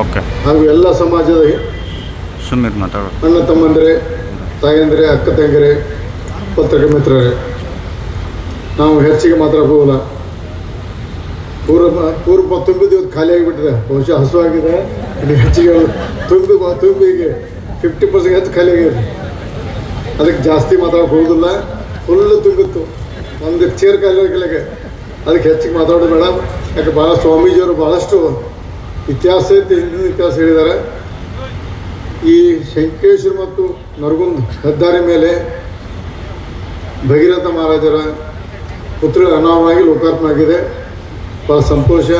Okay. ಹಾಗೂ ಎಲ್ಲ ಸಮಾಜದ ಸುಮ್ಮನೆ ಮಾತಾಡೋ. ಅಣ್ಣ ತಮ್ಮಂದರೆ ತಾಯಂದಿರೆ ಅಕ್ಕ ತಂಗಿರೆ ಪತ್ರಿಕೆ ಮಿತ್ರರೇ ನಾವು ಹೆಚ್ಚಿಗೆ ಮಾತಾಡೋಲ್ಲ ಪೂರ್ವ ಪೂರ್ವ ತುಂಬಿದ ಇವತ್ತು ಖಾಲಿ ಆಗಿಬಿಟ್ಟಿದೆ ಬಹುಶಃ ಹಸುವಾಗಿದೆ ಇಲ್ಲಿ ಹೆಚ್ಚಿಗೆ ತುಂಬಿ ತುಂಬಿ ಈಗ ಫಿಫ್ಟಿ ಪರ್ಸೆಂಟ್ ಹೆಚ್ಚು ಖಾಲಿ ಆಗಿದೆ. ಅದಕ್ಕೆ ಜಾಸ್ತಿ ಮಾತಾಡಕ್ಕೆ ಹೋಗೋದಿಲ್ಲ. ಫುಲ್ಲು ತುಂಬಿತ್ತು. ಒಂದು ಚೇರ್ ಖಾಲಿ ಅದಕ್ಕೆ ಹೆಚ್ಚಿಗೆ ಮಾತಾಡೋದು ಬೇಡ. ಯಾಕೆ ಭಾಳ ಸ್ವಾಮೀಜಿಯವರು ಭಾಳಷ್ಟು ಇತಿಹಾಸ ಹಿಂದಿನ ಇತಿಹಾಸ ಹೇಳಿದ್ದಾರೆ. ಈ ಶಂಕೇಶ್ವರ ಮತ್ತು ನರಗುಂದ್ ಹೆದ್ದಾರಿ ಮೇಲೆ ಭಗೀರಥ ಮಹಾರಾಜರ ಪುತ್ರ ಅನಾವರಣವಾಗಿ ಲೋಕಾರ್ಪಣೆ ಆಗಿದೆ ಭಾಳ ಸಂತೋಷ.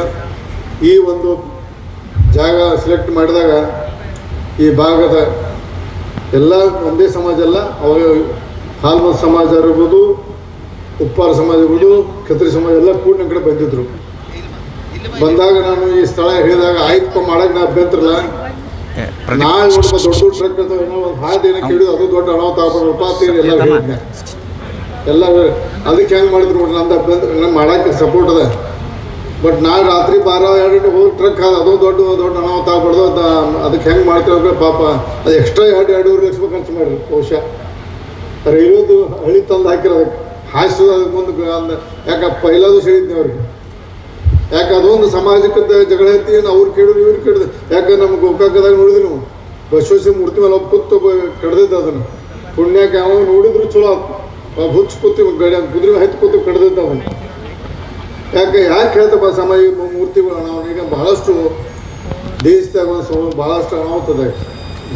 ಈ ಒಂದು ಜಾಗ ಸೆಲೆಕ್ಟ್ ಮಾಡಿದಾಗ ಈ ಭಾಗದ ಎಲ್ಲ ಒಂದೇ ಸಮಾಜ ಅಲ್ಲ, ಅವಾಗ ಹಾಲ್ಮತ್ ಸಮಾಜ ಇರ್ಬೋದು ಉಪ್ಪಾರ ಸಮಾಜ ಇರ್ಬೋದು ಕತ್ರಿ ಸಮಾಜ ಎಲ್ಲ ಕೂಡ ಕಡೆ ಬಂದಿದ್ರು. ಬಂದಾಗ ನಾನು ಈ ಸ್ಥಳ ಹೇಳಿದಾಗ ಆಯ್ತು ಮಾಡಕ್ಕೆ ನಾ ನೋಡ್ಬ ದೊಡ್ಡ ದೊಡ್ಡ ಟ್ರಕ್ ಅಂತ ಒಂದು ಹಾದಿ ಅದು ದೊಡ್ಡ ಅನಾಹುತ ಆಗ್ಬಿಡಪ್ಪ ಎಲ್ಲ ಎಲ್ಲ ಅದಕ್ಕೆ ಹೆಂಗೆ ಮಾಡಿದ್ರು ನಂದು ಅಭ್ಯಂತರ ಮಾಡಕ್ಕೆ ಸಪೋರ್ಟ್ ಅದ. ಬಟ್ ನಾ ರಾತ್ರಿ ಬಾರ ಎರಡು ಹೋಗಿ ಟ್ರಕ್ ಅದು ಅದು ದೊಡ್ಡ ದೊಡ್ಡ ಅನಾಹುತ ಆಗ್ಬಾರ್ದು ಅಂತ ಅದಕ್ಕೆ ಹೆಂಗ್ ಮಾಡ್ತೀವಿ ಪಾಪ ಅದು ಎಕ್ಸ್ಟ್ರಾ ಎರಡು ಎರಡೂವರೆ ಲಕ್ಷ ರೂಪಾಯಿ ಖರ್ಚು ಮಾಡಿರಿ ಬಹುಶಃ. ರೈಲ್ವೆದು ಹಳಿ ತಂದು ಹಾಕಿರೋದಕ್ಕೆ ಹಾಯಿಸೋದು ಅದಕ್ಕೆ ಮುಂದೆ ಯಾಕಪ್ಪ ಯಾಕೆ ಪೈಲಾದು ಹೇಳಿದ್ನಿ ಅವ್ರಿಗೆ. ಯಾಕೆ ಅದೊಂದು ಸಾಮಾಜಿಕ ಜಗಳ ಐತಿ ಏನು ಅವ್ರು ಕೇಳಿದ್ರು, ಇವ್ರು ಕೇಳಿದ್ರು. ಯಾಕೆ ನಮ್ಮ ಗೋಕಾಕದಾಗ ನೋಡಿದ್ವಿ ನಾವು. ಬಸವೇಶ್ವರ ಮೂರ್ತಿ ಮೇಲೆ ಒಬ್ಬ ಕೂತು ಕಡ್ದಿದ್ದ ಅದನ್ನು. ಪುಣ್ಯಕ್ಕೆ ಯಾವ ನೋಡಿದ್ರು ಚಲೋ ಒಬ್ಬ ಹುಚ್ಚು ಕೂತಿ ಗಡಿ ಕುದುರೆ ಹತ್ತು ಕೂತು ಕಡ್ದಿದ್ದ ಅವನು. ಯಾಕೆ ಯಾಕೆ ಹೇಳ್ತಪ್ಪ ಸಾಮಾಜಿಕ ಮೂರ್ತಿಗಳು? ನಾವು ಈಗ ಬಹಳಷ್ಟು ದೇಶದಾಗ ಒಂದು ಸಮ ಭಾಳಷ್ಟು ಅನಾಹುತದ.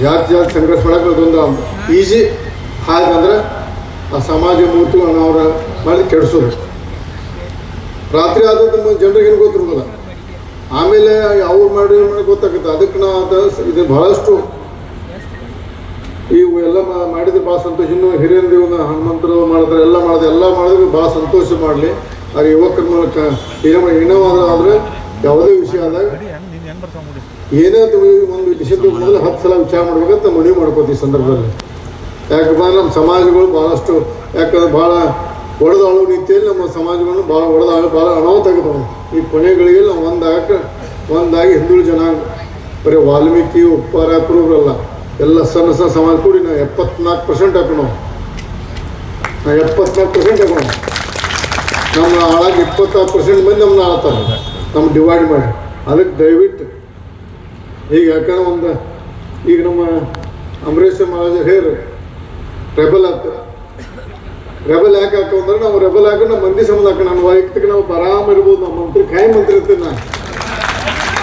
ಜಾತಿ ಜಾತಿ ಸಂಘರ್ಷ ಮಾಡೋಕೆ ಅದೊಂದು ಈಜಿ ಹಾಗಂದ್ರೆ ಆ ಸಮಾಜ ಮೂರ್ತಿಗಳನ್ನ ಅವ್ರ ಮಾಡಿ ಕೆಡಿಸೋದು. ರಾತ್ರಿ ಆದದ್ದು ಜನರಿಗೆ ಏನು ಗೊತ್ತಿರೋದಿಲ್ಲ ಆಮೇಲೆ ಅವ್ರು ಮಾಡಿ ಗೊತ್ತಾಗುತ್ತೆ. ಅದಕ್ಕೆ ನಾ ಅದು ಇದು ಬಹಳಷ್ಟು ಇವು ಎಲ್ಲ ಮಾಡಿದ್ರೆ ಭಾಳ ಸಂತೋಷ. ಇನ್ನು ಹಿರಿಯರ ದೇವನ ಹನುಮಂತರು ಮಾಡಿದ್ರೆ ಎಲ್ಲ ಮಾಡಿದ್ರೆ ಎಲ್ಲ ಮಾಡಿದ್ರೆ ಭಾಳ ಸಂತೋಷ ಮಾಡಲಿ. ಆ ಯುವಕರ ಮೂಲಕ ಏನೋ ಆದ್ರೆ ಆದರೆ ಯಾವುದೇ ವಿಷಯ ಆದಾಗ ಏನೇ ಒಂದು ಮೊದಲು ಹತ್ತು ಸಲ ವಿಚಾರ ಮಾಡ್ಬೇಕಂತ ಮನವಿ ಮಾಡ್ಕೋತೀವಿ ಈ ಸಂದರ್ಭದಲ್ಲಿ. ಯಾಕಪ್ಪ ನಮ್ಮ ಸಮಾಜಗಳು ಭಾಳಷ್ಟು ಯಾಕಂದ್ರೆ ಭಾಳ ಒಡೆದಾಳು ರೀತಿಯಲ್ಲಿ ನಮ್ಮ ಸಮಾಜವನ್ನು ಭಾಳ ಒಡೆದಾಳು ಭಾಳ ಅನಾಹುತ ಆಗಿದ್ದಾವೆ ಈ ಕೊನೆಗಳಿಗೆ ನಾವು ಒಂದಾಗಕ್ಕೆ ಒಂದಾಗಿ ಹಿಂದುಳಿದ ಜನಾಂಗ ಬರೀ ವಾಲ್ಮೀಕಿ, ಉಪ್ಪಾರ, ಕುರುಬರಲ್ಲ, ಎಲ್ಲ ಸಣ್ಣ ಸಣ್ಣ ಸಮಾಜ ಕೂಡಿ ನಾವು ಎಪ್ಪತ್ನಾಲ್ಕು ಪರ್ಸೆಂಟ್ ಹಾಕೋಣ. ನಾವು ಎಪ್ಪತ್ನಾಲ್ಕು ಪರ್ಸೆಂಟ್ ಹಾಕೋಣ. ನಮ್ಮ ಹಾಳಾಗಿ ಇಪ್ಪತ್ತಾರು ಪರ್ಸೆಂಟ್ ಮಂದಿ ನಮ್ಮನ್ನ ಆಳ್ತಾರೆ ನಮ್ಮ ಡಿವೈಡ್ ಮಾಡಿ. ಅದಕ್ಕೆ ದಯವಿಟ್ಟು ಈಗ ಯಾಕಂದ್ರೆ ಒಂದು, ಈಗ ನಮ್ಮ ಅಂಬರೀಷ್ ಮಹಾರಾಜ ಹೇರು ಟ್ರೈಬಲ್ ಆಗ್ತದೆ ರೆಬಲ್ ಯಾಕೆ ಹಾಕೋ ಅಂದ್ರೆ ನಾವು ರೆಬಲ್ ಹಾಕೋ ನಮ್ಮ ಮಂದಿ ಸಂಬಂಧ ಹಾಕೋಣ. ನಮ್ಮ ವೈಯಕ್ತಿಕ ನಾವು ಆರಾಮ ಇರ್ಬೋದು, ನಮ್ಮ ಮಂತ್ರಿ ಖಾಯಂ ಮಂತ್ರಿ ಇರ್ತೀನಿ ನಾನು.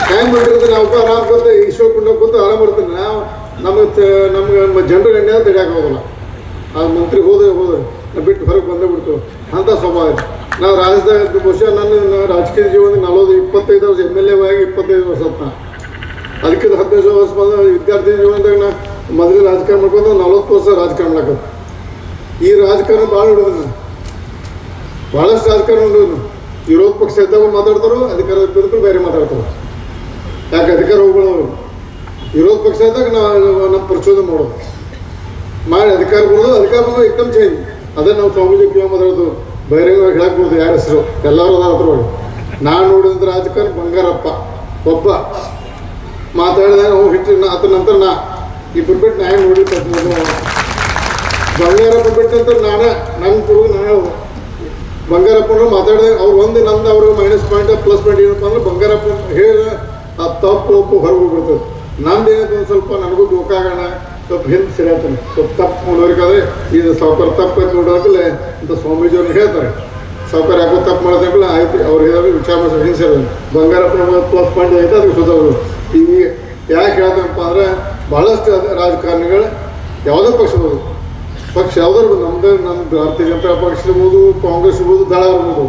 ಖಾಯಂ ಮಂತ್ರಿ ಇರ್ತೀನಿ ನಾವು ಆರಾಮ್ ಕೂತು, ಈಶ್ವರ ಕುಂಡ ಕೂತು ಆರಾಮ್ ಇರ್ತೀನಿ. ನಾವು ನಮಗೆ ನಮ್ಗೆ ಜನರ ಗಣ್ಯ ತಡಿಯಾಕ ಹೋಗಲ್ಲ ಆ ಮಂತ್ರಿ ಹೋದೆ ಹೋದೆ ಬಿಟ್ಟು ಹೊರಗೆ ಬಂದೇ ಬಿಡ್ತು. ಅಂತ ಸ್ವಭಾವ ನಾವು ರಾಜ್ಯದಾಗ ಬಹುಶಃ ನನ್ನ ರಾಜಕೀಯ ಜೀವನ ನಲವತ್ತು, ಇಪ್ಪತ್ತೈದು ವರ್ಷ ಎಂ ಎಲ್ ಎ ಆಗಿ ಇಪ್ಪತ್ತೈದು ವರ್ಷ ಅಂತ ಅದಕ್ಕಿಂತ ಅದಕ್ಕೆ ಹದಿನೈದು ವರ್ಷ ಬಂದ ವಿದ್ಯಾರ್ಥಿ ಜೀವನದಾಗ ನಾ ಮೊದಲೇ ರಾಜಕಾರಣ ಮಾಡ್ಕೊಂಡು ನಲವತ್ತು ವರ್ಷ ರಾಜಕಾರಣ ಮಾಡಕತ್ತು ಈ ರಾಜಕಾರಣ ಭಾಳ ಹಿಡಿದ್ರು. ಭಾಳಷ್ಟು ರಾಜಕಾರಣ ಹಿಡಿದ್ರು. ವಿರೋಧ ಪಕ್ಷ ಇದ್ದಾಗ ಮಾತಾಡ್ತಾರೋ, ಅಧಿಕಾರ ಇದ್ದದಕ್ಕೂ ಬೇರೆ ಮಾತಾಡ್ತಾರೆ. ಯಾಕೆ ಅಧಿಕಾರ ಹೋಗ್ಬಿಡೋರು ವಿರೋಧ ಪಕ್ಷ ಇದ್ದಾಗ ನಾವು ನಮ್ಮ ಪ್ರಚೋದನೆ ಮಾಡೋದು. ಮಾಡಿ ಅಧಿಕಾರ ಕೊಡೋದು, ಅಧಿಕಾರ ಏಕದಮ್ ಚೇಂಜ್ ಅದೇ ನಾವು ಸ್ವಾಮೀಜಿ ಕಿವ ಮಾತಾಡೋದು. ಬಹಿರಂಗವಾಗಿ ಹೇಳಕ್ಬೋದು ಯಾರ ಹೆಸರು? ಎಲ್ಲರೂ ಅದಾರ ಅದ್ರೊಳಗೆ ನಾನು ನೋಡಿದ ರಾಜಕಾರಣ ಬಂಗಾರಪ್ಪ. ಒಬ್ಬ. ಮಾತಾಡಿದಾಗ ಅವ್ನು ಹಿಟ್ಟು ಅದ್ರ ನಂತರ ನಾ. ಇಬ್ಬರು ಬಿಟ್ಟು ನಾ ಹೆಂಗೆ ನೋಡಿ ಬಂಗಾರಪ್ಪ ಬಿಟ್ಟಂತ ನಾನೇ ನನ್ನ ಕುರು, ನಾನು ಬಂಗಾರಪ್ಪನ ಮಾತಾಡಿದೆ, ಅವ್ರು ಒಂದು ನಂದು ಅವರು ಮೈನಸ್ ಪಾಯಿಂಟ್ ಪ್ಲಸ್ ಪಾಯಿಂಟ್ ಏನಪ್ಪ ಅಂದ್ರೆ ಬಂಗಾರಪ್ಪ ಹೇಳ ಆ ತಪ್ಪು ಒಪ್ಪು ಹೊರಗೆ ಬಿಡ್ತದೆ ನಂದು ಏನಂತ ಸ್ವಲ್ಪ ನನಗೂ ಗೋಕಾಗೋಣ ಸ್ವಲ್ಪ ಹಿಂದೆ ಸರಿಯಾಗ್ತಾನೆ ಸ್ವಲ್ಪ ತಪ್ಪು ಮಾಡೋರಿಗಾದ್ರೆ ಇದು ಸಾವುಕಾರ ತಪ್ಪು ಅಂತ ನೋಡೋಕಲ್ಲೇ ಅಂತ ಸ್ವಾಮೀಜಿಯವ್ರು ಹೇಳ್ತಾರೆ. ಸಾವುಕಾರ ಯಾಕೋ ತಪ್ಪು ಮಾಡೋದಾಗಲ್ಲ ಆಯ್ತು, ಅವ್ರು ಹೇಳಿದ್ರೆ ವಿಚಾರ ಮಾಡಿ ಹಿಂದೆ ಸೇರೋದು ಬಂಗಾರಪ್ಪನ ಪ್ಲಸ್ ಪಾಯಿಂಟ್ ಐತೆ, ಅದಕ್ಕೆ ಸುತ್ತವರು ಈಗ ಯಾಕೆ ಹೇಳ್ದಪ್ಪ ಅಂದ್ರೆ ಭಾಳಷ್ಟು ರಾಜಕಾರಣಿಗಳು ಯಾವುದೇ ಪಕ್ಷದವರು ಪಕ್ಷ ಯಾವ್ದಾರು ನಮ್ದು ನಮ್ಮ ಭಾರತೀಯ ಜನತಾ ಪಕ್ಷ ಇರ್ಬೋದು, ಕಾಂಗ್ರೆಸ್ ಇರ್ಬೋದು, ದಳ ಇರ್ಬೋದು.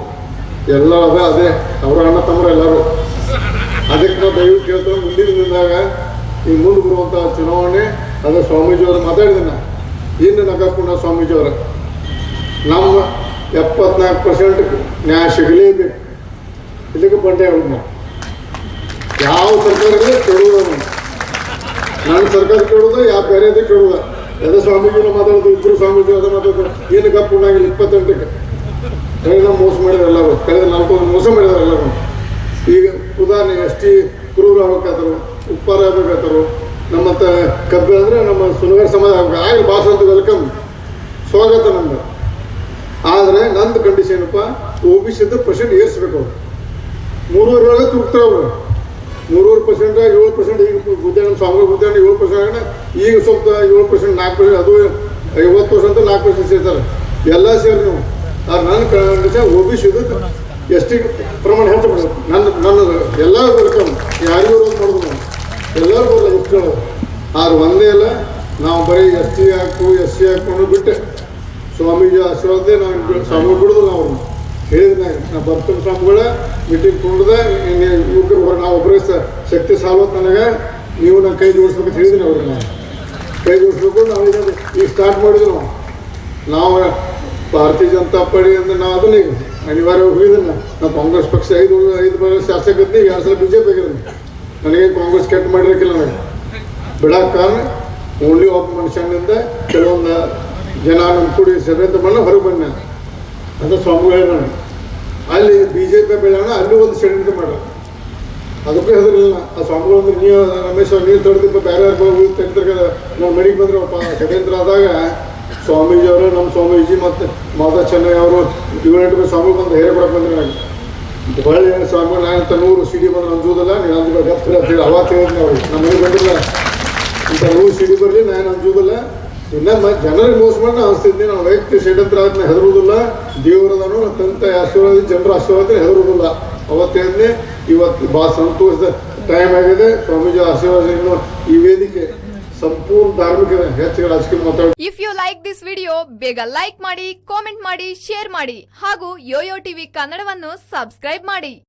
ಎಲ್ಲ ಅದೇ ಅದೇ. ಅವ್ರ ಅಣ್ಣ ತಮ್ಮರು ಎಲ್ಲರೂ. ಅದಕ್ಕೆ ನಾವು ದಯವಿಟ್ಟು ಕೇಳ್ತಾರೆ ಮುಂದಿನ ದಿನದಾಗ ಈ ಮುಂದೆ ಬರುವಂಥ ಚುನಾವಣೆ, ಅದೇ ಸ್ವಾಮೀಜಿಯವರು ಮಾತಾಡಿದ್ದೀನಿ ಇನ್ನು ನಗರಕುಂಡ ಸ್ವಾಮೀಜಿ ಅವರ. ನಮ್ಮ ಎಪ್ಪತ್ನಾಲ್ಕು ಪರ್ಸೆಂಟ್ ನ್ಯಾಯ ಸಿಗಲೇಬೇಕು. ಇದಕ್ಕೆ ಬಂಡೆ ಅವ್ರನ್ನ. ಯಾವ ಸರ್ಕಾರ ಕೇಳುವುದ ನನ್ನ ಸರ್ಕಾರ ಕೇಳೋದು ಯಾವ ಬೇರೆದೇ ಕೇಳೋದ? ಎಲ್ಲ ಸ್ವಾಮೀಜಿನೂ ಮಾತಾಡೋದು ಇಬ್ಬರು ಸ್ವಾಮೀಜಿ ಅದ ಮಾತಾಡೋದು. ಏನು ಕಪ್ಪು ಉಣ್ಣಾಗಿಲ್ಲ, ಇಪ್ಪತ್ತೆಂಟಕ್ಕೆ. ಕಳೆದ ಮೋಸ ಮಾಡಿದ್ರು ಎಲ್ಲರೂ. ಕಳೆದ ನಾಲ್ಕು ಮೋಸ ಮಾಡಿದಾರೆ ಎಲ್ಲರೂ. ಈಗ ಉದಾಹರಣೆ, ಎಸ್ ಟಿ ಕುರುಬರು ಆಗ್ಬೇಕಾದ್ರು ಉಪ್ಪಾರ ಆಗ್ಬೇಕಾದ್ರು ನಮ್ಮಂತ ಕಬ್ಬೆ ಅಂದ್ರೆ ನಮ್ಮ ಸುನಗರ ಸಮಾಜ ಆಗಲಿ ಭಾಷೆ ಅಂತ ವೆಲ್ಕಮ್ ಸ್ವಾಗತ ನಮ್ಗೆ. ಆದರೆ ನಂದು ಕಂಡೀಷನ್ ಏನಪ್ಪ? ಒ ಬಿ ಸಿದ್ದು ಪರ್ಸೆಂಟ್ ಏರಿಸ್ಬೇಕು ಮೂರುವರೆ ಒಳಗೆ ತುರ್ತಾರೆ ಅವರು ಮೂರುವರೆ ಪರ್ಸೆಂಟ್ ಏಳು ಪರ್ಸೆಂಟ್ ಈಗ ಬುದ್ಧಾಣ ಸ್ವಾಮಿ ಉದ್ಯಾನ ಏಳು ಪರ್ಸೆಂಟ್ ಈಗ ಸ್ವಲ್ಪ ಏಳು ಪರ್ಸೆಂಟ್ ನಾಲ್ಕು ಪರ್ಸೆಂಟ್ ಅದು ಐವತ್ತು ಪರ್ಸೆಂಟ್ ನಾಲ್ಕು ಪರ್ಸೆಂಟ್ ಸೇರ್ತಾರೆ. ಎಲ್ಲ ಸೇರಿ ನೀವು. ಆದ್ರೆ ನನ್ನ ಕಂಡೀಷನ್ ಒ ಬಿ ಸಿ ಎಷ್ಟಿಗೆ ಪ್ರಮಾಣ ಹೆಚ್ಚು ಬಿಡಬೇಕು ನನ್ನ ನನ್ನ ಎಲ್ಲರೂ ಬರ್ತಾವೆ ಯಾರಿಗೂ ವಿರೋಧ ಮಾಡೋದು ಎಲ್ಲರೂ ಬರಲ್ಲ ಇಟ್ಕೊಳ್ಳೋದು ಆದ್ರೆ ಒಂದೇ ಅಲ್ಲ, ನಾವು ಬರೀ ಎಸ್ ಟಿ ಹಾಕು, ಎಸ್ ಸಿ ಹಾಕೊಂಡು ಬಿಟ್ಟೆ. ಸ್ವಾಮೀಜಿ ಆಶೀರ್ವಾದ ನಾವು ಸ್ವಾಮಿ ಬಿಡುದು ಹೇಳಿದ್ರೆ, ನಾ ಬರ್ತೀನಿ ಸ್ವಾಮಿಗಳ ಮೀಟಿಂಗ್ ಯುವಕರು ಬರೋ ನಾವು ಒಬ್ಬರೇ ಶಕ್ತಿ ಸಾಲೋದು ನನಗೆ ನೀವು ನಾನು ಕೈ ಜೋಡಿಸ್ಬೇಕಂತ ಹೇಳಿದ್ದೀನಿ ಅವ್ರಿಗೆ ನಾನು. ಕೈ ಜೋಡಿಸ್ಬೇಕು, ನಾವು ಇದನ್ನು ಈಗ ಸ್ಟಾರ್ಟ್ ಮಾಡಿದ್ರು. ನಾವು ಭಾರತೀಯ ಜನತಾ ಪಾರ್ಟಿ ಅಂದ್ರೆ ನಾವು ಅದನ್ನ ಈಗ ಅನಿವಾರ್ಯ ಹೋಗಿದ್ದೀನಿ ನಾವು ಕಾಂಗ್ರೆಸ್ ಪಕ್ಷ ಐದು ಐದು ಶಾಸಕ ಇದ್ದೀನಿ ಈಗ ಎರಡು ಸಲ ಬಿ ಜೆ ಪಿ ಆಗಿದ್ದೀನಿ. ನನಗೆ ಕಾಂಗ್ರೆಸ್ ಕೆಟ್ಟ ಮಾಡಿರಕ್ಕಿಲ್ಲ ನನಗೆ. ಬಿಡಕ್ಕೆ ಕಾರಣ ಓನ್ಲಿ ಒಬ್ಬ ಮನುಷ್ಯನಿಂದ ಕೆಲವೊಂದು ಜನ ನಮ್ಮ ಕೂಡಿ ಸಭೆಂತ ಮಣ್ಣ ಹೊರಗೆ ಬಂದೆ. ಅಂತ ಸ್ವಾಮಿಗಳೇನ ಅಲ್ಲಿ ಬಿ ಜೆ ಪಿ ಬೆಳೆಯೋಣ ಅಲ್ಲಿ ಒಂದು ಷಡ್ಯಂತ್ರ ಮಾಡೋಣ ಅದಕ್ಕೆ ಹೆದರಿಲ್ಲ ಆ ಸ್ವಾಮಿಗಳು ಅಂದ್ರೆ ನೀವು ರಮೇಶ್ ನೀವು ತಡೆದಿಪ್ಪ ಬೇರೆ ತೆಗೆದ್ರೆ ನಾನು ಮನೆಗೆ ಬಂದ್ರೆ ಷಡ್ಯಂತ್ರ ಆದಾಗ ಸ್ವಾಮೀಜಿ ಅವರು, ನಮ್ಮ ಸ್ವಾಮೀಜಿ ಮತ್ತು ಮಾತಾ ಚೆನ್ನೈ ಅವರು ಏಳೆಂಟು ಸ್ವಾಮಿ ಬಂದು ಹೇಳಿ ಕೊಡಕ್ಕೆ ಬಂದ್ರೆ ನನಗೆ ಹೊಳ್ಳಿ ಸ್ವಾಮಿಗಳು ನಾನು ಅಂತ ನೂರು ಸಿಡಿ ಬಂದ್ರೆ ಅಂಜುವುದಿಲ್ಲ ನೀನು ಅಂಜು ಅವಾಗ ಅವ್ರಿಗೆ ನಮ್ಮ ಮನೆಗೆ ಬಂದಿಲ್ಲ ಇಂಥ ನೂರು ಸಿಡಿ ಬರಲಿ, ನಾನು ಅಂಜುವುದಿಲ್ಲ ಮ- ಜನರಿಗೆ ಮೋಸ ಮಾಡಿ ನಾವು ಅನಿಸ್ತಿದ್ದೆ ನಾವು ವೈಯಕ್ತಿಕ ಷಡ್ಯಂತ್ರ ಆದ್ನ ಹೆದರುವುದಿಲ್ಲ. ದೇವರದನು ತಂತ ಆಶೀರ್ವಾದ, ಜನರ ಆಶೀರ್ವಾದ ಹೆದರುವುದಿಲ್ಲ. ಅವತ್ತೇನೆ ಇವತ್ತು ಭಾಳ ಸಂತೋಷದ ಟೈಮ್ ಆಗಿದೆ. ಸ್ವಾಮೀಜಿ ಆಶೀರ್ವಾದ ಈ ವೇದಿಕೆ ಸಂಪೂರ್ಣ ಧಾರ್ಮಿಕ ಹೆಚ್ಚಿಗೆ ರಾಜಕೀಯ ಮಾತಾಡ if you like this video ಬೇಗ ಲೈಕ್ ಮಾಡಿ ಕಾಮೆಂಟ್ ಮಾಡಿ ಶೇರ್ ಮಾಡಿ ಹಾಗೂ ಯೋಯೋ ಟಿವಿ ಕನ್ನಡವನ್ನು ಸಬ್ಸ್ಕ್ರೈಬ್ ಮಾಡಿ.